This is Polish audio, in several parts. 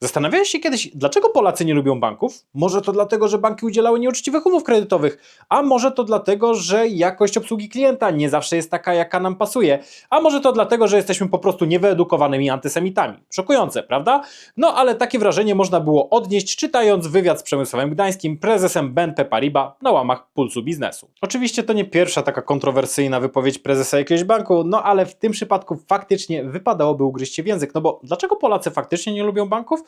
Zastanawiałeś się kiedyś, dlaczego Polacy nie lubią banków? Może to dlatego, że banki udzielały nieuczciwych umów kredytowych, a może to dlatego, że jakość obsługi klienta nie zawsze jest taka, jaka nam pasuje, a może to dlatego, że jesteśmy po prostu niewyedukowanymi antysemitami. Szokujące, prawda? No ale takie wrażenie można było odnieść, czytając wywiad z Przemysławem Gdańskim, prezesem BNP Paribas na łamach Pulsu Biznesu. Oczywiście to nie pierwsza taka kontrowersyjna wypowiedź prezesa jakiegoś banku, no ale w tym przypadku faktycznie wypadałoby ugryźć się w język, no bo dlaczego Polacy faktycznie nie lubią banków?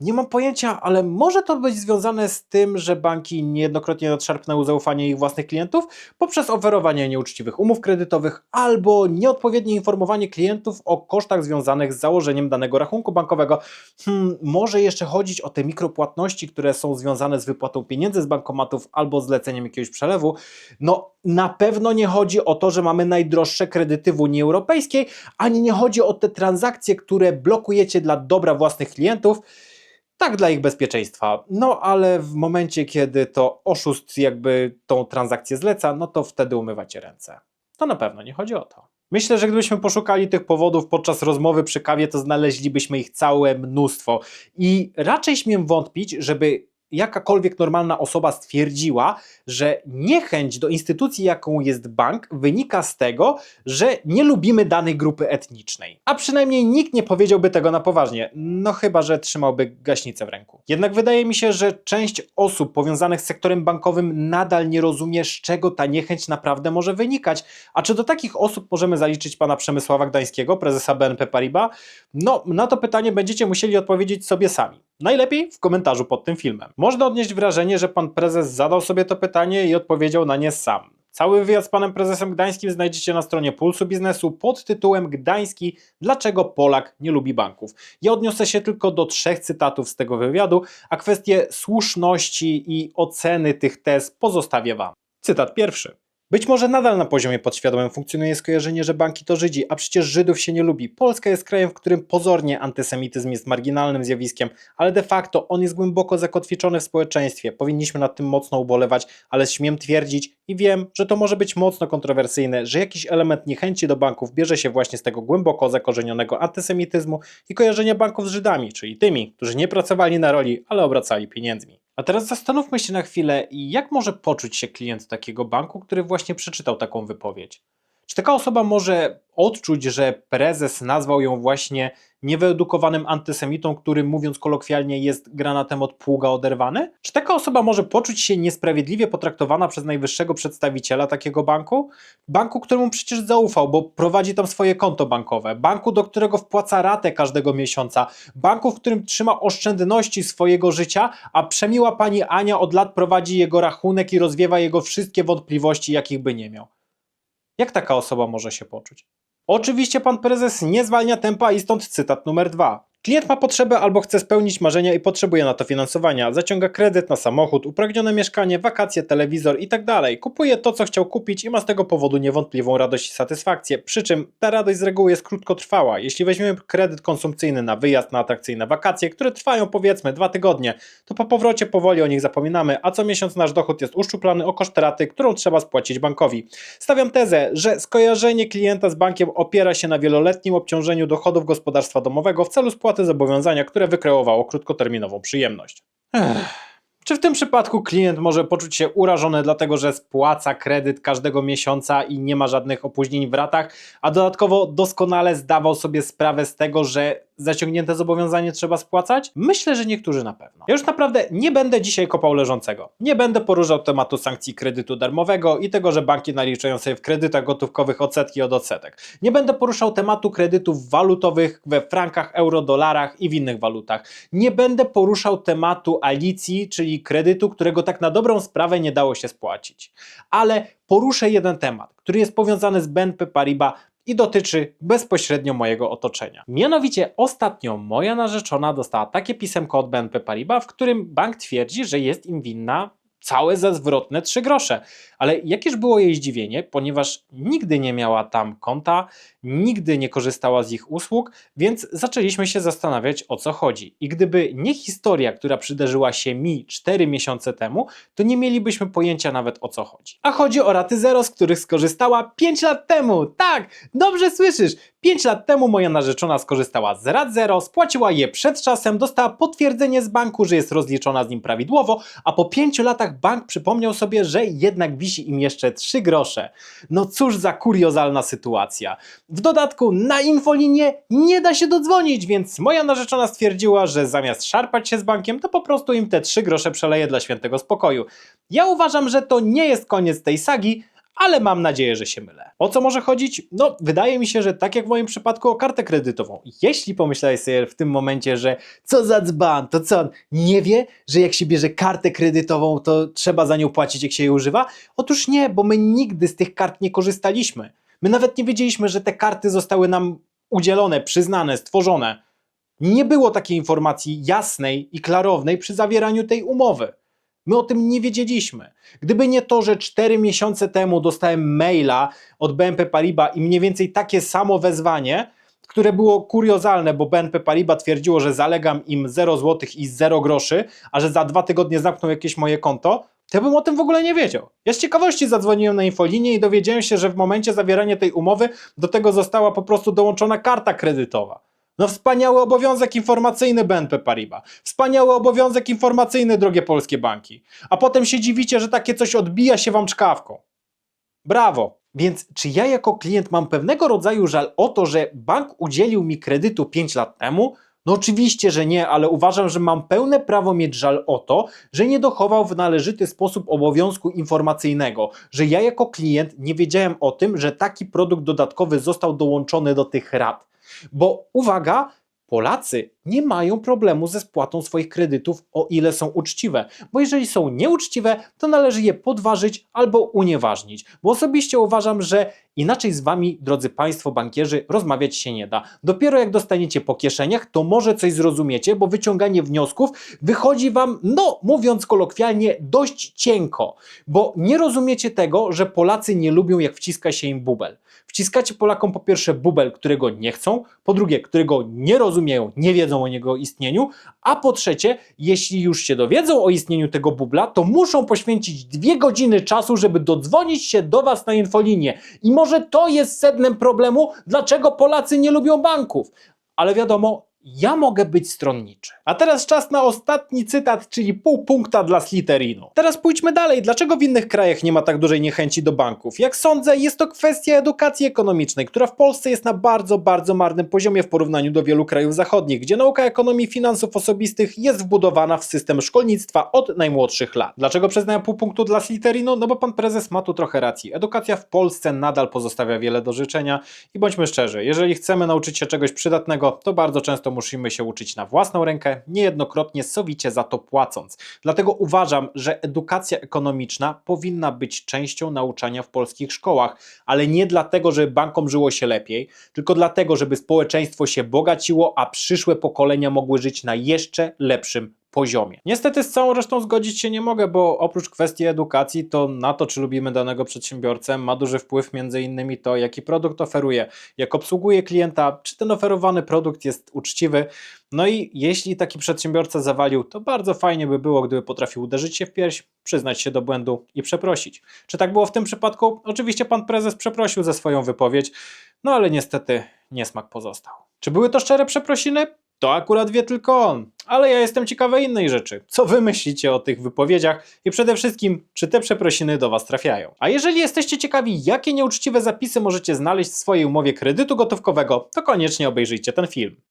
Nie mam pojęcia, ale może to być związane z tym, że banki niejednokrotnie nadszarpnęły zaufanie ich własnych klientów poprzez oferowanie nieuczciwych umów kredytowych albo nieodpowiednie informowanie klientów o kosztach związanych z założeniem danego rachunku bankowego. Hmm, może jeszcze chodzić o te mikropłatności, które są związane z wypłatą pieniędzy z bankomatów albo zleceniem jakiegoś przelewu. No, na pewno nie chodzi o to, że mamy najdroższe kredyty w Unii Europejskiej, ani nie chodzi o te transakcje, które blokujecie dla dobra własnych klientów. Tak, dla ich bezpieczeństwa. No ale w momencie, kiedy to oszust jakby tą transakcję zleca, no to wtedy umywacie ręce. To na pewno nie chodzi o to. Myślę, że gdybyśmy poszukali tych powodów podczas rozmowy przy kawie, to znaleźlibyśmy ich całe mnóstwo. I raczej śmiem wątpić, żeby jakakolwiek normalna osoba stwierdziła, że niechęć do instytucji, jaką jest bank, wynika z tego, że nie lubimy danej grupy etnicznej. A przynajmniej nikt nie powiedziałby tego na poważnie, no chyba, że trzymałby gaśnicę w ręku. Jednak wydaje mi się, że część osób powiązanych z sektorem bankowym nadal nie rozumie, z czego ta niechęć naprawdę może wynikać. A czy do takich osób możemy zaliczyć pana Przemysława Gdańskiego, prezesa BNP Paribas? No, na to pytanie będziecie musieli odpowiedzieć sobie sami. Najlepiej w komentarzu pod tym filmem. Można odnieść wrażenie, że pan prezes zadał sobie to pytanie i odpowiedział na nie sam. Cały wywiad z panem prezesem Gdańskim znajdziecie na stronie Pulsu Biznesu pod tytułem Gdański Dlaczego Polak nie lubi banków. Ja odniosę się tylko do trzech cytatów z tego wywiadu, a kwestie słuszności i oceny tych tez pozostawię wam. Cytat pierwszy. Być może nadal na poziomie podświadomym funkcjonuje skojarzenie, że banki to Żydzi, a przecież Żydów się nie lubi. Polska jest krajem, w którym pozornie antysemityzm jest marginalnym zjawiskiem, ale de facto on jest głęboko zakotwiczony w społeczeństwie. Powinniśmy nad tym mocno ubolewać, ale śmiem twierdzić i wiem, że to może być mocno kontrowersyjne, że jakiś element niechęci do banków bierze się właśnie z tego głęboko zakorzenionego antysemityzmu i kojarzenia banków z Żydami, czyli tymi, którzy nie pracowali na roli, ale obracali pieniędzmi. A teraz zastanówmy się na chwilę, jak może poczuć się klient takiego banku, który właśnie przeczytał taką wypowiedź. Czy taka osoba może odczuć, że prezes nazwał ją właśnie niewyedukowanym antysemitą, który mówiąc kolokwialnie jest granatem od pługa oderwany? Czy taka osoba może poczuć się niesprawiedliwie potraktowana przez najwyższego przedstawiciela takiego banku? Banku, któremu przecież zaufał, bo prowadzi tam swoje konto bankowe, banku, do którego wpłaca ratę każdego miesiąca, banku, w którym trzyma oszczędności swojego życia, a przemiła pani Ania od lat prowadzi jego rachunek i rozwiewa jego wszystkie wątpliwości, jakich by nie miał. Jak taka osoba może się poczuć? Oczywiście pan prezes nie zwalnia tempa i stąd cytat numer dwa. Klient ma potrzebę albo chce spełnić marzenia i potrzebuje na to finansowania. Zaciąga kredyt na samochód, upragnione mieszkanie, wakacje, telewizor itd. Kupuje to, co chciał kupić i ma z tego powodu niewątpliwą radość i satysfakcję. Przy czym ta radość z reguły jest krótkotrwała. Jeśli weźmiemy kredyt konsumpcyjny na wyjazd na atrakcyjne wakacje, które trwają powiedzmy dwa tygodnie, to po powrocie powoli o nich zapominamy, a co miesiąc nasz dochód jest uszczuplany o koszt raty, którą trzeba spłacić bankowi. Stawiam tezę, że skojarzenie klienta z bankiem opiera się na wieloletnim obciążeniu dochodów gospodarstwa domowego w celu spłaty zobowiązania, które wykreowało krótkoterminową przyjemność. Ech. Czy w tym przypadku klient może poczuć się urażony, dlatego że spłaca kredyt każdego miesiąca i nie ma żadnych opóźnień w ratach, a dodatkowo doskonale zdawał sobie sprawę z tego, że zaciągnięte zobowiązanie trzeba spłacać? Myślę, że niektórzy na pewno. Ja już naprawdę nie będę dzisiaj kopał leżącego. Nie będę poruszał tematu sankcji kredytu darmowego i tego, że banki naliczają sobie w kredytach gotówkowych odsetki od odsetek. Nie będę poruszał tematu kredytów walutowych we frankach, euro, dolarach i w innych walutach. Nie będę poruszał tematu alicji, czyli kredytu, którego tak na dobrą sprawę nie dało się spłacić. Ale poruszę jeden temat, który jest powiązany z BNP Paribas i dotyczy bezpośrednio mojego otoczenia. Mianowicie ostatnio moja narzeczona dostała takie pisemko od BNP Paribas, w którym bank twierdzi, że jest im winna całe za zwrotne 3 grosze. Ale jakież było jej zdziwienie, ponieważ nigdy nie miała tam konta, nigdy nie korzystała z ich usług, więc zaczęliśmy się zastanawiać o co chodzi. I gdyby nie historia, która przydarzyła się mi 4 miesiące temu, to nie mielibyśmy pojęcia nawet o co chodzi. A chodzi o raty zero, z których skorzystała 5 lat temu. Tak, dobrze słyszysz. 5 lat temu moja narzeczona skorzystała z rat zero, spłaciła je przed czasem, dostała potwierdzenie z banku, że jest rozliczona z nim prawidłowo, a po 5 latach bank przypomniał sobie, że jednak wisi im jeszcze 3 grosze. No cóż za kuriozalna sytuacja. W dodatku na infolinię nie da się dodzwonić, więc moja narzeczona stwierdziła, że zamiast szarpać się z bankiem, to po prostu im te 3 grosze przeleje dla świętego spokoju. Ja uważam, że to nie jest koniec tej sagi, ale mam nadzieję, że się mylę. O co może chodzić? No, wydaje mi się, że tak jak w moim przypadku o kartę kredytową. Jeśli pomyślałeś sobie w tym momencie, że co za dzban, to co, on nie wie, że jak się bierze kartę kredytową, to trzeba za nią płacić, jak się jej używa? Otóż nie, bo my nigdy z tych kart nie korzystaliśmy. My nawet nie wiedzieliśmy, że te karty zostały nam udzielone, przyznane, stworzone. Nie było takiej informacji jasnej i klarownej przy zawieraniu tej umowy. My o tym nie wiedzieliśmy. Gdyby nie to, że 4 miesiące temu dostałem maila od BNP Paribas i mniej więcej takie samo wezwanie, które było kuriozalne, bo BNP Paribas twierdziło, że zalegam im 0 zł i 0 groszy, a że za dwa tygodnie zamkną jakieś moje konto, to ja bym o tym w ogóle nie wiedział. Ja z ciekawości zadzwoniłem na infolinię i dowiedziałem się, że w momencie zawierania tej umowy do tego została po prostu dołączona karta kredytowa. No wspaniały obowiązek informacyjny BNP Paribas. Wspaniały obowiązek informacyjny, drogie polskie banki. A potem się dziwicie, że takie coś odbija się wam czkawką. Brawo! Więc czy ja jako klient mam pewnego rodzaju żal o to, że bank udzielił mi kredytu 5 lat temu? No oczywiście, że nie, ale uważam, że mam pełne prawo mieć żal o to, że nie dochował w należyty sposób obowiązku informacyjnego, że ja jako klient nie wiedziałem o tym, że taki produkt dodatkowy został dołączony do tych rat. Bo uwaga, Polacy nie mają problemu ze spłatą swoich kredytów, o ile są uczciwe, bo jeżeli są nieuczciwe, to należy je podważyć albo unieważnić. Bo osobiście uważam, że inaczej z wami, drodzy państwo bankierzy, rozmawiać się nie da. Dopiero jak dostaniecie po kieszeniach, to może coś zrozumiecie, bo wyciąganie wniosków wychodzi wam, no mówiąc kolokwialnie, dość cienko, bo nie rozumiecie tego, że Polacy nie lubią, jak wciska się im bubel. Wciskacie Polakom po pierwsze bubel, którego nie chcą, po drugie, którego nie rozumieją, nie wiedzą o jego istnieniu, a po trzecie, jeśli już się dowiedzą o istnieniu tego bubla, to muszą poświęcić dwie godziny czasu, żeby dodzwonić się do Was na infolinię. I może to jest sednem problemu, dlaczego Polacy nie lubią banków. Ale wiadomo, ja mogę być stronniczy. A teraz czas na ostatni cytat, czyli pół punkta dla Sliterinu. Teraz pójdźmy dalej. Dlaczego w innych krajach nie ma tak dużej niechęci do banków? Jak sądzę, jest to kwestia edukacji ekonomicznej, która w Polsce jest na bardzo, bardzo marnym poziomie w porównaniu do wielu krajów zachodnich, gdzie nauka ekonomii finansów osobistych jest wbudowana w system szkolnictwa od najmłodszych lat. Dlaczego przyznaję pół punktu dla Sliterinu? No bo pan prezes ma tu trochę racji. Edukacja w Polsce nadal pozostawia wiele do życzenia i bądźmy szczerzy, jeżeli chcemy nauczyć się czegoś przydatnego, to bardzo często musimy się uczyć na własną rękę, niejednokrotnie sowicie za to płacąc. Dlatego uważam, że edukacja ekonomiczna powinna być częścią nauczania w polskich szkołach, ale nie dlatego, żeby bankom żyło się lepiej, tylko dlatego, żeby społeczeństwo się bogaciło, a przyszłe pokolenia mogły żyć na jeszcze lepszym poziomie. Niestety z całą resztą zgodzić się nie mogę, bo oprócz kwestii edukacji, to na to, czy lubimy danego przedsiębiorcę, ma duży wpływ innymi to, jaki produkt oferuje, jak obsługuje klienta, czy ten oferowany produkt jest uczciwy. No i jeśli taki przedsiębiorca zawalił, to bardzo fajnie by było, gdyby potrafił uderzyć się w pierś, przyznać się do błędu i przeprosić. Czy tak było w tym przypadku? Oczywiście pan prezes przeprosił za swoją wypowiedź, no ale niestety niesmak pozostał. Czy były to szczere przeprosiny? To akurat wie tylko on. Ale ja jestem ciekawy innej rzeczy. Co wy myślicie o tych wypowiedziach i przede wszystkim, czy te przeprosiny do was trafiają? A jeżeli jesteście ciekawi, jakie nieuczciwe zapisy możecie znaleźć w swojej umowie kredytu gotówkowego, to koniecznie obejrzyjcie ten film.